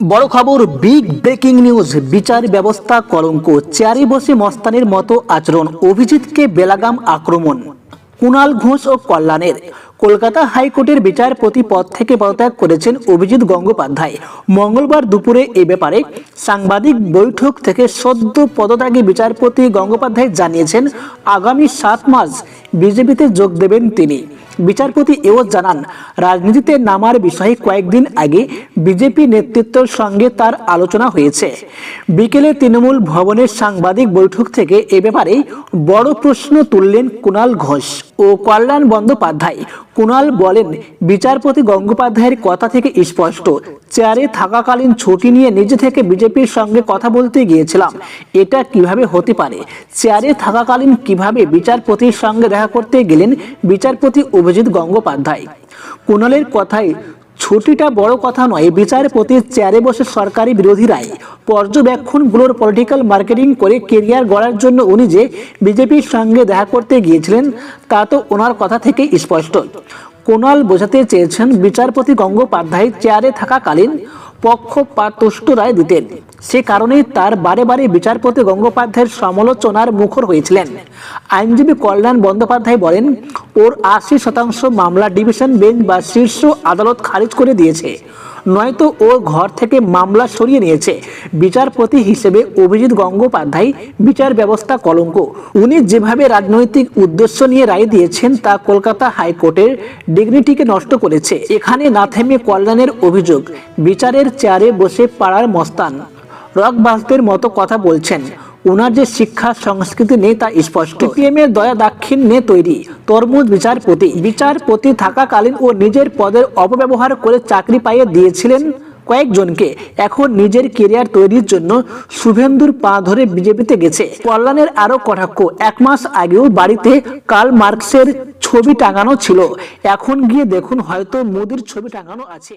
বড় খবর big breaking news বিচার ব্যবস্থা কলঙ্ক। চেয়ারে বসে মস্তানের মতো আচরণ, অভিজিৎকে বেলাগাম আক্রমণ। কুণাল ঘোষ ও কল্যাণের। কলকাতা হাইকোর্টের বিচারপতি পদ থেকে পদত্যাগ করেছেন অভিজিৎ গঙ্গোপাধ্যায়। মঙ্গলবার দুপুরে এ ব্যাপারে সাংবাদিক বৈঠক থেকে সদ্য পদত্যাগী বিচারপতি গঙ্গোপাধ্যায় জানিয়েছেন, আগামী সাত মাস বিজেপিতে যোগ দেবেন তিনি। বিচারপতি এও জানান, রাজনীতিতে নামার বিষয়ে কয়েকদিন আগে বিজেপি নেতৃত্বের সঙ্গে তার আলোচনা হয়েছে। বিকেলে তৃণমূল ভবনের সাংবাদিক বৈঠক থেকে এ ব্যাপারে বড় প্রশ্ন তুললেন কুণাল ঘোষ ও কল্যাণ বন্দ্যোপাধ্যায়। কুণাল বলেন, বিচারপতি গঙ্গোপাধ্যায়ের কথা থেকে স্পষ্ট, চেয়ারে থাকাকালীন ছুটি নিয়ে নিজে থেকে বিজেপির সঙ্গে কথা বলতে গিয়েছিলাম। এটা কীভাবে হতে পারে? চেয়ারে থাকাকালীন কীভাবে বিচারপতির সঙ্গে দেখা করতে গেলেন বিচারপতি অভিজিৎ গঙ্গোপাধ্যায়। কুণালের কথায়, ছুটিটা বড় কথা নয় বিচারপতির চেয়ারে বসে সরকারি বিরোধীরাই পর্যবেক্ষণগুলোর পলিটিক্যাল মার্কেটিং করে কেরিয়ার গড়ার জন্য উনি যে বিজেপির সঙ্গে দেখা করতে গিয়েছিলেন, তা তো ওনার কথা থেকে স্পষ্ট। কোনাল বোঝাতে চেয়েছেন, বিচারপতি গঙ্গোপাধ্যায় চেয়ারে থাকাকালীন পক্ষপাতষ্ট রায় দিতেন সে কারণেই তার বারে বারে বিচারপতি গঙ্গোপাধ্যায়ের সমালোচনার মুখর হয়েছিলেন। আইনজীবী কল্যাণ বন্দ্যোপাধ্যায় বলেন, ওর আশি শতাংশ মামলা ডিভিশন বেঞ্চ বা শীর্ষ আদালত খারিজ করে দিয়েছে। নয়তো ও ঘর থেকে মামলা সরিয়ে নিয়েছে। বিচারপতি হিসেবে অভিজিৎ গঙ্গোপাধ্যায় বিচার ব্যবস্থা কলঙ্ক। উনি যেভাবে রাজনৈতিক উদ্দেশ্য নিয়ে রায় দিয়েছেন, তা কলকাতা হাইকোর্টের ডিগনিটিকে নষ্ট করেছে। এখানে না থেমে কল্যাণের অভিযোগ, বিচারের চেয়ারে বসে পাড়ার মস্তান। রকবাসদের মতো কথা বলছেন। ওনার যে শিক্ষা সংস্কৃতি নেই তা স্পষ্ট। পিএম এর দয়া দাক্ষিণ্যে তৈরি। তরমুজ বিচারপতি। বিচারপতি থাকাকালীন ও নিজের পদের অপব্যবহার করে চাকরি পাইয়ে দিয়েছিলেন কয়েকজনকে। এখন নিজের কেরিয়ার তৈরির জন্য শুভেন্দুর পা ধরে বিজেপিতে গেছে। কল্যাণের আরও কটাক্ষ। এক মাস আগেও বাড়িতে কার্ল মার্কসের ছবি টাঙানো ছিল। এখন গিয়ে দেখুন হয়তো মোদির ছবি টাঙানো আছে।